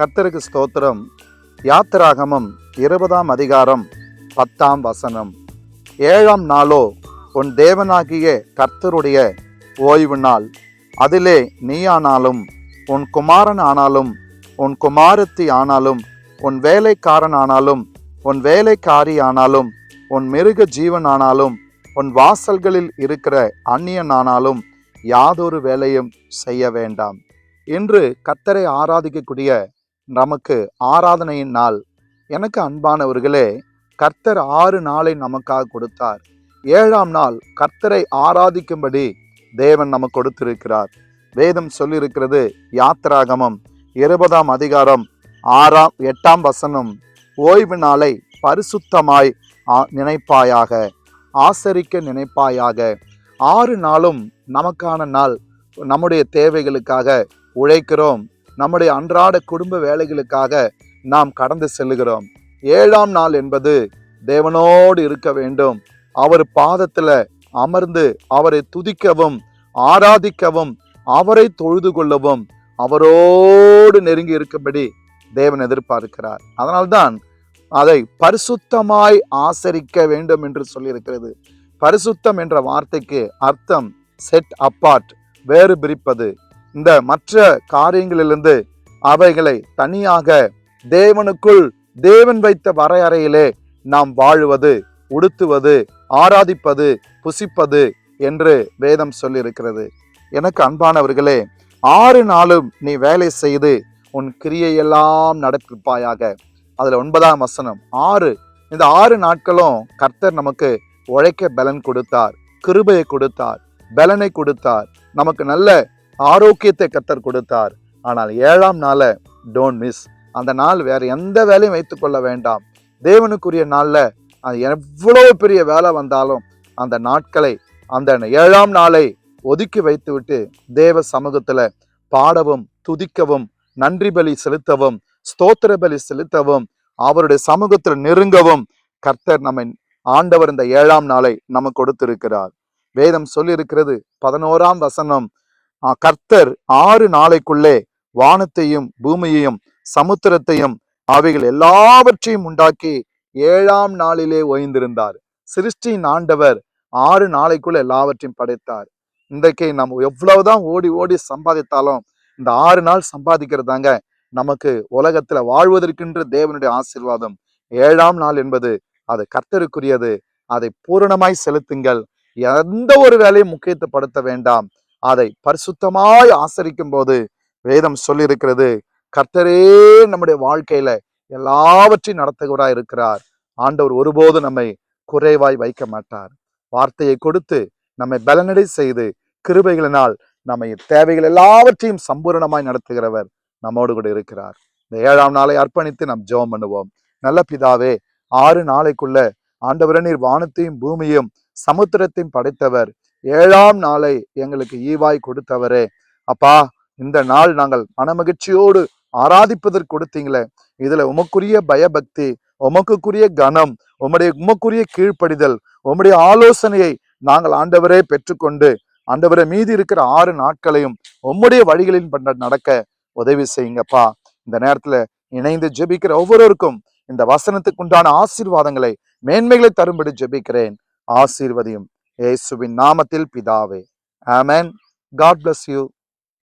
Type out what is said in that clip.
கர்த்தருக்கு ஸ்தோத்திரம். யாத்திராகமம் இருபதாம் அதிகாரம் பத்தாம் வசனம். ஏழாம் நாளோ உன் தேவனாகிய கர்த்தருடைய ஓய்வு நாள் அதிலே நீயானாலும் உன் குமாரன் ஆனாலும் உன் குமாரத்தி ஆனாலும் உன் வேலைக்காரன் ஆனாலும் உன் வேலைக்காரி ஆனாலும் உன் மிருக ஜீவன் ஆனாலும் உன் வாசல்களில் இருக்கிற அந்நியன் ஆனாலும் யாதொரு வேலையும் செய்ய வேண்டாம். இன்று கர்த்தரை ஆராதிக்கக்கூடிய நமக்கு ஆராதனையின் நாள். எனக்கு அன்பானவர்களே கர்த்தர் ஆறு நாளை நமக்காக கொடுத்தார். ஏழாம் நாள் கர்த்தரை ஆராதிக்கும்படி தேவன் நமக்கு கொடுத்திருக்கிறார். வேதம் சொல்லியிருக்கிறது யாத்திராகமம் இருபதாம் அதிகாரம் ஆறாம் எட்டாம் வசனம். ஓய்வு நாளை பரிசுத்தமாய் ஆ- நினைப்பாயாக ஆசரிக்க நினைப்பாயாக. ஆறு நாளும் நமக்கான நாள். நம்முடைய தேவைகளுக்காக உழைக்கிறோம். நம்முடைய அன்றாட குடும்ப வேலைகளுக்காக நாம் கடந்து செல்லுகிறோம். ஏழாம் நாள் என்பது தேவனோடு இருக்க வேண்டும். அவர் பாதத்தில் அமர்ந்து அவரை துதிக்கவும் ஆராதிக்கவும் அவரை தொழுது கொள்ளவும் அவரோடு நெருங்கி இருக்கும்படி தேவன் எதிர்பார்க்கிறார். அதனால்தான் அதை பரிசுத்தமாய் ஆசரிக்க வேண்டும் என்று சொல்லியிருக்கிறது. பரிசுத்தம் என்ற வார்த்தைக்கு அர்த்தம் செட் அப்பார்ட் வேறு பிரிப்பது இந்த மற்ற காரியங்களிலிருந்து அவைகளை தனியாக தேவனுக்குள் தேவன் வைத்த வரையறையிலே நாம் வாழுவது உடுத்துவது ஆராதிப்பது புசிப்பது என்று வேதம் சொல்லியிருக்கிறது. எனக்கு அன்பானவர்களே ஆறு நாளும் நீ வேலை செய்து உன் கிரியையெல்லாம் நடப்பிப்பாயாக அதில் ஒன்பதாம் வசனம் ஆறு. இந்த ஆறு நாட்களும் கர்த்தர் நமக்கு உழைக்க பலன் கொடுத்தார் கிருபையை கொடுத்தார் பலனை கொடுத்தார். நமக்கு நல்ல ஆரோக்கியத்தை கர்த்தர் கொடுத்தார். ஆனால் ஏழாம் நாளை டோன்ட் மிஸ் அந்த நாள் வேற எந்த வேலையும் வைத்துக்கொள்ள வேண்டாம். தேவனுக்குரிய நாளில் அது எவ்வளவு பெரிய வேலை வந்தாலும் அந்த நாட்களை அந்த ஏழாம் நாளை ஒதுக்கி வைத்துவிட்டு தேவ சமூகத்தில் பாடவும் துதிக்கவும் நன்றி பலி செலுத்தவும் ஸ்தோத்திர பலி செலுத்தவும் அவருடைய சமூகத்தில் நெருங்கவும் கர்த்தர் நம்மை ஆண்டவர் இந்த ஏழாம் நாளை நமக்கு கொடுத்திருக்கிறார். வேதம் சொல்லியிருக்கிறது பதினோராம் வசனம் கர்த்தர் ஆறு நாளைக்குள்ளே வானத்தையும் பூமியையும் சமுத்திரத்தையும் அவைகள் எல்லாவற்றையும் உண்டாக்கி ஏழாம் நாளிலே ஓய்ந்திருந்தார். சிருஷ்டியின் ஆண்டவர் ஆறு நாளைக்குள்ள எல்லாவற்றையும் படைத்தார். இன்றைக்கு நம்ம எவ்வளவுதான் ஓடி ஓடி சம்பாதித்தாலும் இந்த ஆறு நாள் சம்பாதிக்கிறதாங்க நமக்கு உலகத்துல வாழ்வதற்கென்று தேவனுடைய ஆசீர்வாதம். ஏழாம் நாள் என்பது அது கர்த்தருக்குரியது. அதை பூரணமாய் செலுத்துங்கள். எந்த ஒரு வேலையும் முக்கியத்துவப்படுத்த வேண்டாம். அதை பரிசுத்தமாய் ஆசரிக்கும் போது வேதம் சொல்லியிருக்கிறது. கர்த்தரே நம்முடைய வாழ்க்கையில எல்லாவற்றையும் நடத்துகிறவராய் இருக்கிறார். ஆண்டவர் ஒருபோது நம்மை குறைவாய் வைக்க மாட்டார். வார்த்தையை கொடுத்து நம்மை பலனடை செய்து கிருபைகளினால் நம்மை தேவைகள் எல்லாவற்றையும் சம்பூரணமாய் நடத்துகிறவர் நம்மோடு கூட இருக்கிறார். இந்த ஏழாம் நாளை அர்ப்பணித்து நாம் ஜெபம் பண்ணுவோம். நல்ல பிதாவே ஆறு நாளைக்குள்ள ஆண்டவரே நீர் வானத்தையும் பூமியும் சமுத்திரத்தையும் படைத்தவர். ஏழாம் நாளை எங்களுக்கு ஈவாய் கொடுத்தவரே. அப்பா இந்த நாள் நாங்கள் மனமகிழ்ச்சியோடு ஆராதிப்பதற்கு கொடுத்தீங்களே. இதுல உமக்குரிய பயபக்தி உமக்குரிய கனம் உம்முடைய உமக்குரிய கீழ்ப்படிதல் உம்முடைய ஆலோசனையை நாங்கள் ஆண்டவரே பெற்றுக்கொண்டு ஆண்டவரை மீதி இருக்கிற ஆறு நாட்களையும் உம்முடைய வழிகளின் பண்ண நடக்க உதவி செய்யுங்கப்பா. இந்த நேரத்துல இணைந்து ஜெபிக்கிற ஒவ்வொருவருக்கும் இந்த வசனத்துக்கு உண்டான ஆசீர்வாதங்களை மேன்மைகளை தரும்படி ஜெபிக்கிறேன். ஆசீர்வதியும். இயேசுவின் நாமத்தில் பிதாவே. ஆமேன். God bless you